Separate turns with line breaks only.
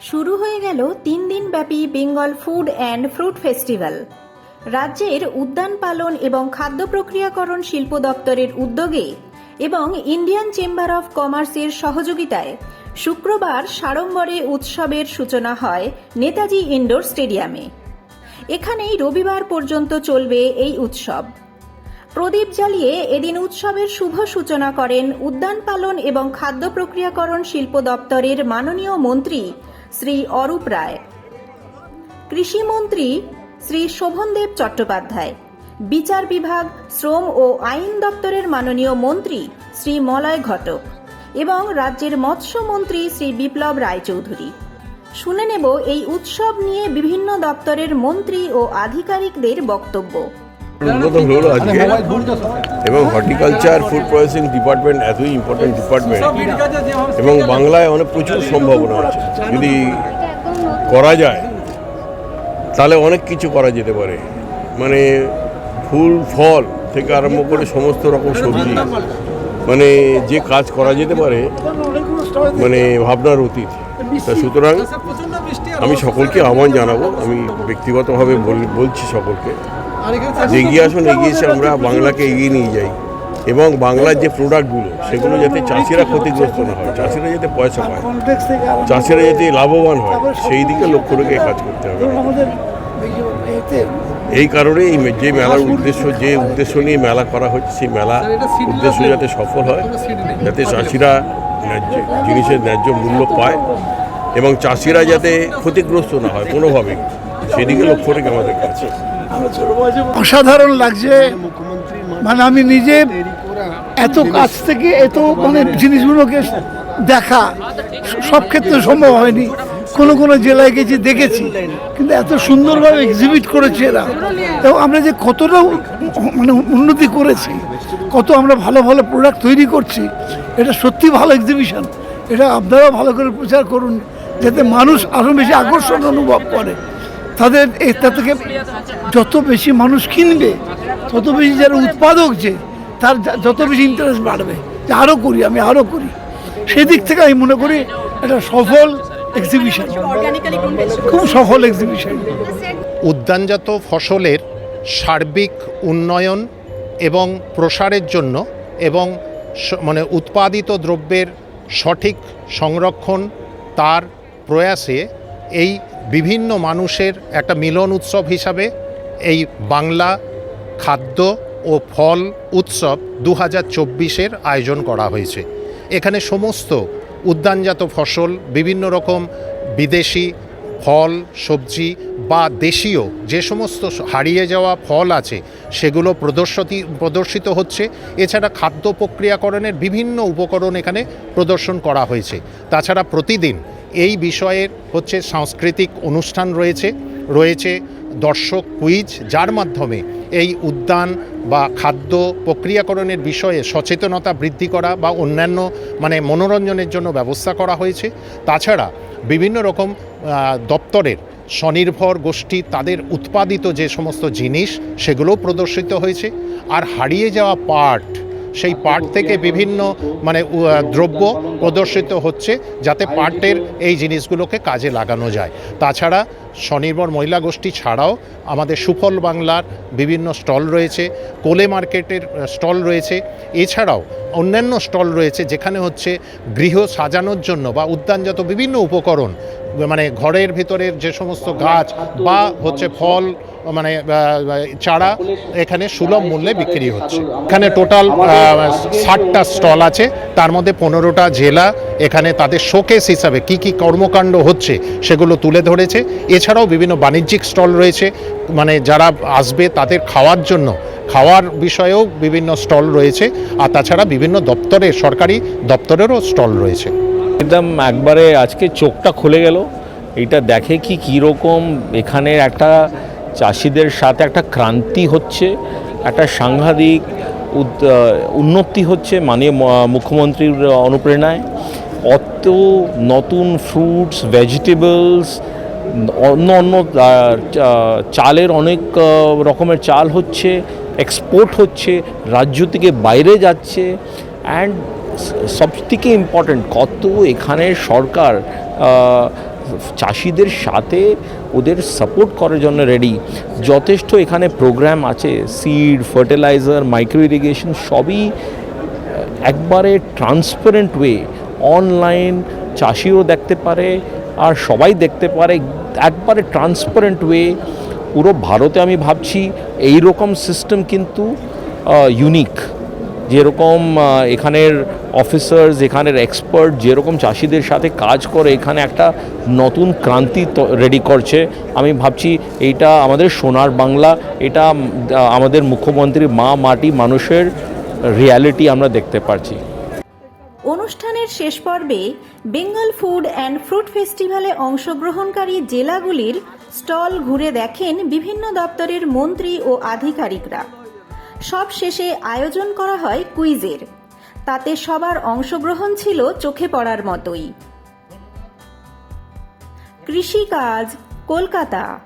শুরু হয়ে গেল তিন দিনব্যাপী Bengal food and fruit festival. রাজ্যের উদ্যান পালন এবং খাদ্য প্রক্রিয়াকরণ শিল্প দপ্তরের উদ্যোগে এবং ইন্ডিয়ান চেম্বার অফ কমার্সের সহযোগিতায় শুক্রবার সাড়ম্বরে উৎসবের সূচনা হয় নেতাজি ইনডোর স্টেডিয়ামে। এখানেই রবিবার পর্যন্ত চলবে এই উৎসব। প্রদীপ জ্বালিয়ে এদিন উৎসবের শুভ সূচনা করেন উদ্যান পালন এবং খাদ্য প্রক্রিয়াকরণ শিল্প দপ্তরের মাননীয় মন্ত্রী শ্রী অরূপ রায়। কৃষিমন্ত্রী শ্রী শোভনদেব চট্টোপাধ্যায়। বিচার বিভাগ, শ্রম ও আইন দপ্তরের মাননীয় মন্ত্রী শ্রী মলয় ঘটক এবং রাজ্যের মৎস্যমন্ত্রী শ্রী বিপ্লব রায়চৌধুরী। শুনে নেব এই উৎসব নিয়ে বিভিন্ন দপ্তরের মন্ত্রী ও আধিকারিকদের বক্তব্য।
হলো আজকে এবং হর্টিকালচার ফুড প্রসেসিং ডিপার্টমেন্ট এতই ইম্পর্টেন্ট ডিপার্টমেন্ট এবং বাংলায় অনেক প্রচুর সম্ভাবনা আছে। যদি করা যায়, তাহলে অনেক কিছু করা যেতে পারে। মানে ফুল, ফল থেকে আরম্ভ করে সমস্ত রকম সবজি। মানে যে কাজ করা যেতে পারে মানে ভাবনার অতীত। তা সুতরাং আমি সকলকে আহ্বান জানাব। আমি ব্যক্তিগতভাবে বল- বলছি সকলকে। এগিয়ে আসুন এগিয়ে এসে আমরা বাংলাকে এগিয়ে নিয়ে যাই এবং বাংলার যে প্রোডাক্টগুলো সেগুলো যাতে চাষিরা ক্ষতিগ্রস্ত না হয় চাষিরা যাতে পয়সা পায়। চাষিরা যাতে লাভবান হয় সেই দিকে লক্ষ্য রেখে কাজ করতে হবে। এই কারণে এই যে মেলার উদ্দেশ্য যে উদ্দেশ্য নিয়ে মেলা করা হচ্ছে সেই মেলা উদ্দেশ্য যাতে সফল হয় যাতে চাষিরা ন্যায্য জিনিসের ন্যায্য মূল্য পায় এবং চাষিরা যাতে ক্ষতিগ্রস্ত না হয় কোনোভাবেই। সেদিকে লক্ষ্য রেখে আমাদের কাজ।
অসাধারণ লাগছে। মানে আমি নিজে এত কাছ থেকে এত মানে জিনিসগুলোকে দেখা, সব ক্ষেত্রে সম্ভব হয়নি। কোনো কোনো জেলায় গেছি, দেখেছি। কিন্তু এত সুন্দরভাবে এক্সিবিট করেছে এরা। এবং আমরা যে কতটা মানে উন্নতি করেছি, কত আমরা ভালো ভালো প্রোডাক্ট তৈরি করছি, এটা সত্যি ভালো এক্সিবিশন এটা আপনারাও ভালো করে প্রচার করুন, যাতে মানুষ আরও বেশি আকর্ষণ অনুভব করে। তাদের এটা থেকে যত বেশি মানুষ কিনবে, তত বেশি যারা উৎপাদক যে, তার যত বেশি ইন্টারেস্ট বাড়বে, যে আরও করি, আমি আরও করি। সেই দিক থেকে আমি মনে করি এটা সফল এক্সিবিশন খুব সফল এক্সিবিশন
উদ্যানজাত ফসলের সার্বিক উন্নয়ন এবং প্রসারের জন্য এবং মানে উৎপাদিত দ্রব্যের সঠিক সংরক্ষণ তার প্রয়াসে এই বিভিন্ন মানুষের একটা মিলন উৎসব হিসাবে এই বাংলা খাদ্য ও ফল উৎসব দু হাজার চব্বিশের আয়োজন করা হয়েছে। এখানে সমস্ত উদ্যানজাত ফসল, বিভিন্ন রকম বিদেশি ফল, সবজি বা দেশীয় যে সমস্ত হারিয়ে যাওয়া ফল আছে, সেগুলো প্রদর্শতি, প্রদর্শিত হচ্ছে। এছাড়া খাদ্য প্রক্রিয়াকরণের বিভিন্ন উপকরণ এখানে প্রদর্শন করা হয়েছে। তাছাড়া প্রতিদিন এই বিষয়ের হচ্ছে সাংস্কৃতিক অনুষ্ঠান রয়েছে রয়েছে দর্শক কুইজ, যার মাধ্যমে এই উদ্যান বা খাদ্য প্রক্রিয়াকরণের বিষয়ে সচেতনতা বৃদ্ধি করা বা অন্যান্য মানে মনোরঞ্জনের জন্য ব্যবস্থা করা হয়েছে। তাছাড়া বিভিন্ন রকম দপ্তরের স্বনির্ভর গোষ্ঠী তাদের উৎপাদিত যে সমস্ত জিনিস সেগুলোও প্রদর্শিত হয়েছে। আর হারিয়ে যাওয়া পাট সেই পাট থেকে বিভিন্ন মানে দ্রব্য প্রদর্শিত হচ্ছে যাতে পাটের এই জিনিসগুলোকে কাজে লাগানো যায়। তাছাড়া স্বনির্ভর মহিলা গোষ্ঠী ছাড়াও আমাদের সুফল বাংলার বিভিন্ন স্টল রয়েছে, কোলে মার্কেটের স্টল রয়েছে, এছাড়াও অন্যান্য স্টল রয়েছে যেখানে হচ্ছে গৃহ সাজানোর জন্য বা উদ্যানজাত বিভিন্ন উপকরণ মানে ঘরের ভিতরের যে সমস্ত গাছ বা হচ্ছে ফল মানে চারা এখানে সুলভ মূল্যে বিক্রি হচ্ছে। এখানে টোটাল ষাটটা স্টল আছে, তার মধ্যে পনেরোটা জেলা এখানে তাদের শোকেস হিসাবে কি কি কর্মকাণ্ড হচ্ছে সেগুলো তুলে ধরেছে। এছাড়াও বিভিন্ন বাণিজ্যিক স্টল রয়েছে। মানে যারা আসবে তাদের খাওয়ার জন্য, খাওয়ার বিষয়েও বিভিন্ন স্টল রয়েছে। আর তাছাড়া বিভিন্ন দপ্তরের সরকারি দপ্তরেরও স্টল রয়েছে।
একদম একবারে আজকে চোখটা খুলে গেল। এটা দেখে কি কীরকম এখানে একটা চাষিদের সাথে একটা ক্রান্তি হচ্ছে, একটা সাংঘাতিক উন্নতি হচ্ছে মাননীয় মুখ্যমন্ত্রীর অনুপ্রেরণায়। অত নতুন ফ্রুটস ভেজিটেবলস অন্য অন্য চালের অনেক রকমের চাল হচ্ছে এক্সপোর্ট হচ্ছে, রাজ্য থেকে বাইরে যাচ্ছে অ্যান্ড সব থেকে ইম্পর্ট্যান্ট কত এখানে সরকার চাষিদের সাথে ওদের সাপোর্ট করার জন্য রেডি যথেষ্ট এখানে প্রোগ্রাম আছে সিড ফার্টিলাইজার মাইক্রো ইরিগেশন সবই একবারে ট্রান্সপারেন্ট ওয়ে অনলাইন চাষিও দেখতে পারে, আর সবাই দেখতে পারে একবারে ট্রান্সপারেন্ট ওয়ে পুরো ভারতে আমি ভাবছি এই রকম সিস্টেম কিন্তু ইউনিক যেরকম এখানের অফিসার্স এখানের এক্সপার্ট যেরকম চাষিদের সাথে কাজ করে, এখানে একটা নতুন ক্রান্তি রেডি করছে। আমি ভাবছি এইটা আমাদের সোনার বাংলা, এটা আমাদের মুখ্যমন্ত্রী মা মাটি মানুষের রিয়ালিটি আমরা দেখতে পাচ্ছি
অনুষ্ঠানের শেষ পর্বে বেঙ্গল ফুড অ্যান্ড ফ্রুট ফেস্টিভ্যালে অংশগ্রহণকারী জেলাগুলির স্টল ঘুরে দেখেন বিভিন্ন দপ্তরের মন্ত্রী ও আধিকারিকরা। সব শেষে আয়োজন করা হয় কুইজের। তাতে সবার অংশগ্রহণ ছিল চোখে পড়ার মতোই। কৃষিকাজ, কলকাতা।